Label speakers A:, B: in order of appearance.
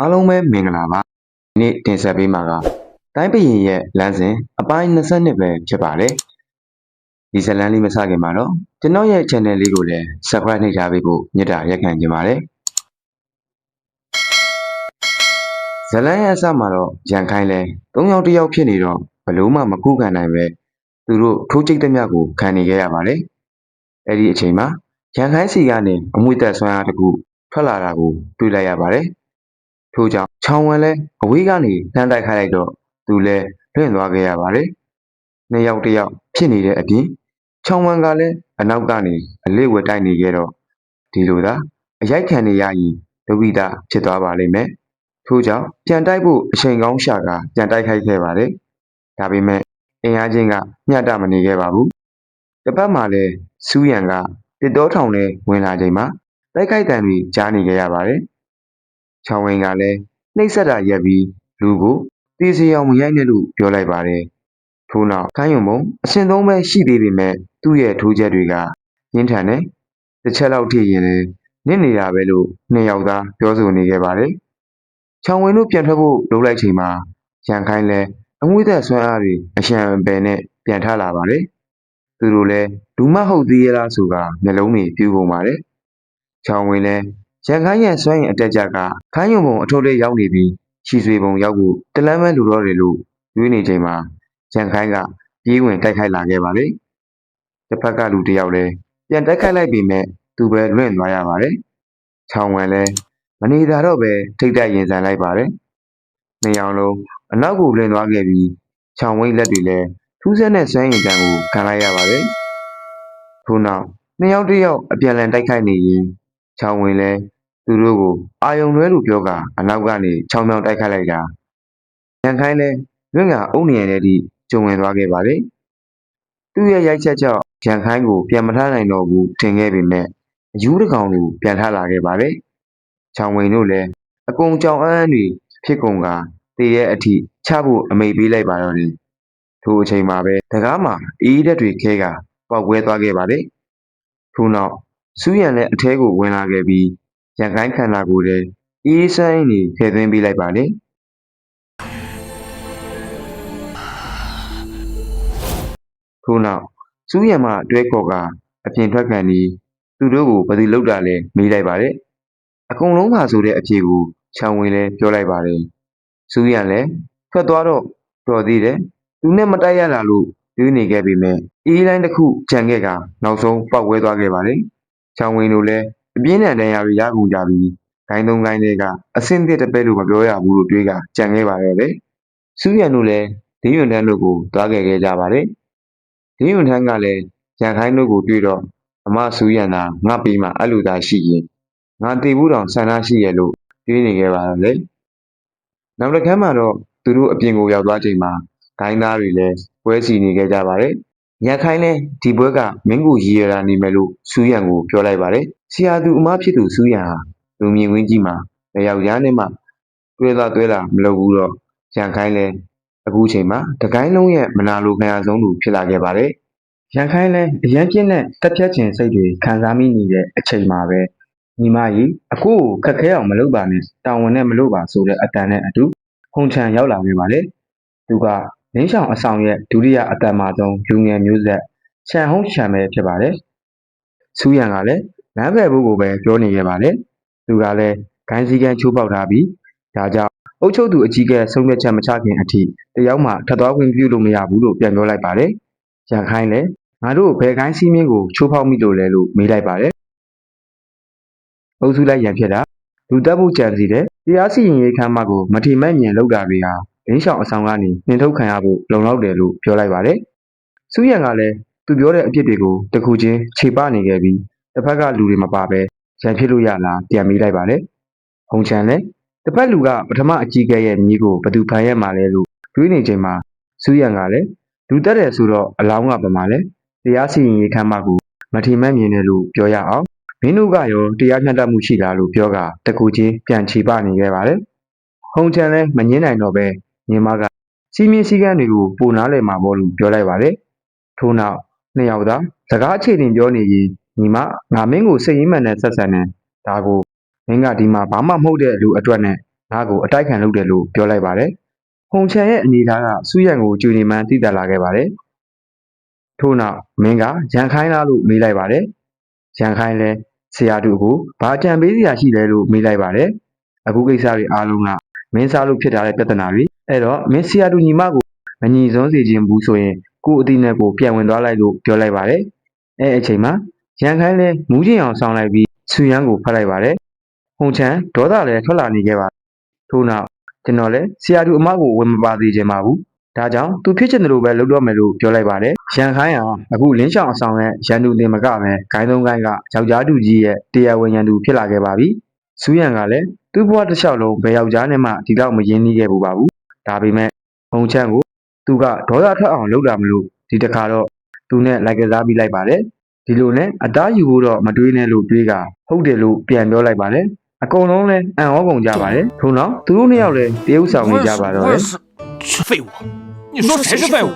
A: အားလုံးပဲမင်္ဂလာပါဒီနေ့တင်ဆက်ပေးမှာကတိုင်းပြည်ရဲ့လမ်းစဉ်အပိုင်း22ပဲဖြစ်ပါတယ်ဒီဇတ်လန်းလေးမစခင်မှာတော့ကျွန်တော်ရဲ့ channel လေးကိုလည်း subscribe နှိပ်ထားပေးဖို့မြတ်တာရက်ခံချင်ပါတယ်ဇတ်လန်းရဲ့အစမှာတော့ရန်ခိုင်းလဲ၃ယောက်တစ်ယောက်ဖြစ်နေတော့ဘလို့မှမကူခံနိုင်ပဲသူတို့ထိုးချိတ်တဲ့မြတ်ကိုခံနေခဲ့ရပါတယ်အဲ့ဒီအချိန်မှာရန်ခိုင်းစီကနေအမွေသက်ဆွမ်းအားတစ်ခုထွက်လာတာကိုတွေ့လိုက်ရပါတယ် ထို့ကြောင့်ချောင်းဝမ်လဲအဝေးကနေလှမ်းတိုက်ခိုက်လိုက်တော့သူလဲလွင့်သွားခဲ့ရပါတယ်။နှစ်ယောက်တစ်ယောက်ဖြစ်နေတဲ့အပြင်ချောင်းဝမ်ကလည်းအနောက်ကနေအလေးဝက်တိုက်နေခဲ့တော့ဒီလိုသာအရိုက်ခံနေရရင်ဒုက္ခိတဖြစ်သွားပါလိမ့်မယ်။ထို့ကြောင့်ပြန်တိုက်ဖို့အချိန်ကောင်းရှာကပြန်တိုက်ခိုက်ခဲ့ပါတယ်။ဒါပေမဲ့အင်အားချင်းကမျှတမနေခဲ့ပါဘူး။တစ်ပတ်မှလည်းစူးရန်ကတစ်တောထောင်နဲ့ဝင်လာချိန်မှာတိုက်ခိုက်တံတွေကြားနေခဲ့ရပါတယ်။ ချောင်းဝင်းကလည်းနှိပ်စက်တာရက်ပြီးလူကိုတေးစီအောင်မရိုက်နဲ့လို့ပြောလိုက်ပါတယ်။ထို့နောက်ခိုင်းယုံမုံအစင်သုံးပဲရှိသေးပေမဲ့သူ့ရဲ့ထိုးချက်တွေကပြင်းထန်တယ်။တစ်ချက်လောက်ထိရင်လည်းနစ်နေတာပဲလို့နှစ်ယောက်သားပြောဆိုနေခဲ့ပါတယ်။ချောင်းဝင်းတို့ပြန်ထွက်ဖို့လုပ်လိုက်ချိန်မှာရန်ခိုင်းလည်းအငွေ့သက်ဆွမ်းအားတွေအရှံပယ်နဲ့ပြန်ထလာပါတယ်။သူတို့လည်းလူမဟုတ်သေးရလားဆိုကမျက်လုံးတွေပြူကုန်ပါတယ်။ချောင်းဝင်းလည်း ရန်ခိုင်းရဲ့စွမ်းရင်အတက်ကြကခိုင်းယုံပုံအထုပ်လေးရောက်နေပြီးရှီဆွေပုံရောက်ဖို့တလန်းပဲလူတော့တယ်လို့တွေးနေချိန်မှာရန်ခိုင်းကပြေးဝင်တိုက်ခိုက်လာခဲ့ပါလေတစ်ဖက်ကလူတစ်ယောက်လည်းပြန်တိုက်ခိုက်လိုက်ပေမဲ့သူပဲလွင့်သွားရပါတယ်ချောင်းဝင်လည်းမနေတာတော့ပဲထိတ်တက်ရင်ဆန်လိုက်ပါတယ်နှစ်ယောက်လုံးအနောက်ကိုလွင့်သွားခဲ့ပြီးချောင်းဝိတ်လက်တွေလည်းထူးဆန်းတဲ့စွမ်းရင်တန်ကိုခံလိုက်ရပါတယ်ထို့နောက်နှစ်ယောက်တစ်ယောက်အပြန်လည်တိုက်ခိုက်နေရင် ချောင်းဝင်လည်းသူတို့ကိုအာယုံလွဲလို့ပြောကအနောက်ကနေချောင်းချောင်းတိုက်ခိုက်လိုက်တာရန်ခိုင်းလဲလွင့်ကအုံနေရတဲ့ထိကျုံဝင်သွားခဲ့ပါလေသူ့ရဲ့ရိုက်ချက်ကြောင့်ရန်ခိုင်းကိုပြန်မထားနိုင်တော့ဘူးထင်ခဲ့ပေမဲ့အယူတစ်ကောင်ကိုပြန်ထားလာခဲ့ပါလေချောင်းဝင်တို့လည်းအကုံကြောင်အန်းတွေဖြစ်ကုန်ကတည်ရဲ့အထိချဖို့အမိတ်ပေးလိုက်ပါတော့တယ်ထိုအချိန်မှာပဲတကားမှာအေးဓာတ်တွေခဲကပေါက်ကွဲသွားခဲ့ပါလေထို့နောက် စူးရန်လည်းအထဲကိုဝင်လာခဲ့ပြီးရန်ကိုင်းခန္ဓာကိုယ်ထဲအေးဆိုင်နေဖယ်သွင်းပေးလိုက်ပါလေထို့နောက်စူးရံမှတွဲခေါ်ကအပြင်ထွက်ခံပြီးသူတို့ကိုဘယ်သူလောက်တာလဲမေးလိုက်ပါတယ်အကုန်လုံးပါဆိုတဲ့အဖြေကိုချောင်းဝင်လဲပြောလိုက်ပါတယ်စူးရံလည်းထွက်သွားတော့တော်သေးတယ်သူနဲ့မတိုက်ရတာလို့တွေးနေခဲ့ပေမဲ့အေးတိုင်းတစ်ခုကြံခဲ့ကနောက်ဆုံးပောက်ကွဲသွားခဲ့ပါတယ် ချောင်းဝင်တို့လည်းအပြင်းထန်တရားတွေရကုန်ကြပြီးဂိုင်းသုံးဂိုင်းတွေကအဆင့်တစ်တပဲလို့မပြောရဘူးလို့တွေးကကြံခဲ့ပါတော့တယ်။စူးရန်တို့လည်းဒင်းယွန်တန်းတို့ကိုသွားခဲ့ခဲ့ကြပါတယ်။ဒင်းယွန်တန်းကလည်းရန်ခိုင်းတို့ကိုတွေ့တော့အမစူးရန်သာငါပေးမှအဲ့လိုသာရှိရင်ငါတေဘူးတောင်ဆန္ဒရှိရဲ့လို့တွေးနေခဲ့ပါတော့လေ။နောက်တစ်ခါမှတော့သူတို့အပြင်ကိုရောက်သွားချိန်မှာဂိုင်းသားတွေလည်းပွဲစီနေခဲ့ကြပါတယ်။ ရန်ခိုင်းလည်းဒီပွဲကမင်းကိုရည်ရတာနေမယ်လို့စူးရန်ကိုပြောလိုက်ပါတယ်။ဆရာသူအမဖြစ်သူစူးရန်ဟာလူမြင်ဝင်းကြီးမှာတယောက်ျားနဲ့မှတွဲသားတွဲတာမလုပ်ဘူးတော့ရန်ခိုင်းလဲအခုချိန်မှာတကိုင်းလုံးရဲ့မနာလိုခံရဆုံးသူဖြစ်လာခဲ့ပါတယ်ရန်ခိုင်းလဲအရင်ပြင်းတဲ့တက်ဖြတ်ခြင်းစိတ်တွေခံစားမိနေတဲ့အချိန်မှာပဲညီမကြီးအကိုကိုခက်ခဲအောင်မလုပ်ပါနဲ့တာဝန်နဲ့မလုပ်ပါဆိုတဲ့အတန်နဲ့အတူခုံချံရောက်လာခဲ့ပါလေသူက လင်းဆောင်အဆောင်ရဲ့ဒုတိယအတန်မှဆုံးလူငယ်မျိုးဆက်ချန်ဟုံးချန်ပဲဖြစ်ပါတယ်စူးရန်ကလည်းလမ်းဖယ်ဖို့ကိုပဲပြောနေခဲ့ပါတယ်သူကလည်းဂိုင်းစည်းကမ်းချိုးပေါက်ထားပြီးဒါကြောင့်အုပ်ချုပ်သူအကြီးကဲဆုံးဖြတ်ချက်မချခင်အထိတယောက်မှထပ်သွားခွင့်ပြုလို့မရဘူးလို့ပြန်ပြောလိုက်ပါတယ်ရန်ခိုင်းလည်းငါတို့ဘယ်ကိုင်းစည်းမင်းကိုချိုးဖောက်မိလို့လဲလို့မေးလိုက်ပါတယ်အုပ်စုလိုက်ရန်ဖြစ်တာလူတက်ဖို့ကြံစီတဲ့တရားစီရင်ရေးခမ်းမကိုမထီမဲ့မြင်လောက်တာတွေဟာ ရင်းရှောင်အဆောင်ကနေနှင်ထုတ်ခံရဖို့လုံလောက်တယ်လို့ပြောလိုက်ပါတယ်စူးရန်ကလည်းသူပြောတဲ့အပြစ်တွေကိုတခုချင်းခြေပနေခဲ့ပြီးတစ်ဖက်ကလူတွေမပါပဲရန်ဖြစ်လို့ရလားပြန်မေးလိုက်ပါတယ်။ဟုံချန်လည်းတစ်ဖက်လူကပထမအကြီးကဲရဲ့မြည်ကိုဘသူဖန်ရက်မှာလဲလို့တွေးနေချိန်မှာစူးရန်ကလည်းလူတက်တယ်ဆိုတော့အလောင်းကပမာလဲတရားစီရင်ရေးခမ်းမကူမထီမဲ့မြင်တယ်လို့ပြောရအောင်မင်းတို့ကရောတရားမျှတမှုရှိလားလို့ပြောကတကူချင်းပြန်ချီပနေခဲ့ပါတယ်။ဟုံချန်လည်းမငင်းနိုင်တော့ပဲ ညီမကစီမင်းစည်းကမ်းတွေကိုပိုနားလည်မှာပေါ့လို့ပြောလိုက်ပါတယ်။ထို့နောက်နှစ်ယောက်သားစကားအခြေတင်ပြောနေရင်ညီမငါမင်းကိုစိတ်ရင်းမှန်နဲ့ဆက်ဆံနေဒါကိုမင်းကဒီမှာဘာမှမဟုတ်တဲ့လူအတွက်နဲ့ငါ့ကိုအတိုက်ခံလုပ်တယ်လို့ပြောလိုက်ပါတယ်။ဟုံချန်ရဲ့အနေထားကစူးရန်ကိုကြွေနေမှန်းသိသက်လာခဲ့ပါတယ်။ထို့နောက်မင်းကရန်ခိုင်းလားလို့မေးလိုက်ပါတယ်။ရန်ခိုင်းလဲဆရာတို့ကိုဘာကြံပေးစရာရှိလဲလို့မေးလိုက်ပါတယ်။အခုကိစ္စတွေအားလုံးက မင်းစားလို့ဖြစ်ထားတဲ့ပြဿနာတွေအဲ့တော့မင်းဆရာတို့ညီမကိုမညီစွန်းစေခြင်းဘူးဆိုရင်ကို့အတိနဲ့ကိုပြန်ဝင်သွားလိုက်လို့ပြောလိုက်ပါတယ်။အဲအချိန်မှာရန်ခိုင်းလဲမူးချင်းအောင်ဆောင်းလိုက်ပြီးဆူရန်ကိုဖတ်လိုက်ပါတယ်။ဟုံချန်ဒေါသလည်းထွက်လာနေခဲ့ပါထို့နောက်ကျွန်တော်လည်းဆရာတို့အမကိုဝင်မပါသေးခြင်းပါဘူး။ဒါကြောင့်သူဖြစ်ချင်တယ်လို့ပဲလုပ်တော့မယ်လို့ပြောလိုက်ပါတယ်။ရန်ခိုင်းဟာအခုလင်းချောင်အဆောင်ရဲ့ရန်သူတင်မကပဲဂိုင်းသုံးဂိုင်းကယောက်ျားတူကြီးရဲ့တရားဝင်ရန်သူဖြစ်လာခဲ့ပါပြီ။ စူးရန်ကလည်းသူ့ဘဝတစ်လျှောက်လုံးဘယ်ယောက်ျားနဲ့မှဒီတော့မရင်းနှီးခဲ့ဘူးပါဘူး။ဒါပေမဲ့ဟုံချန်ကိုသူကဒေါသထွက်အောင်လုပ်တာမလို့ဒီတစ်ခါတော့သူနဲ့လိုက်ကစားပြီးလိုက်ပါတယ်။ဒီလိုနဲ့အသားယူဖို့တော့မတွေးနဲ့လို့တွေးကဟုတ်တယ်လို့ပြန်ပြောလိုက်ပါတယ်။အကုန်လုံးလည်းအံ့ဩကုန်ကြပါတယ်။ထို့နောက်သူတို့နှစ်ယောက်လည်းတရုပ်ဆောင်နေကြပါတော့တယ်
B: 是是废物，你说谁是废物？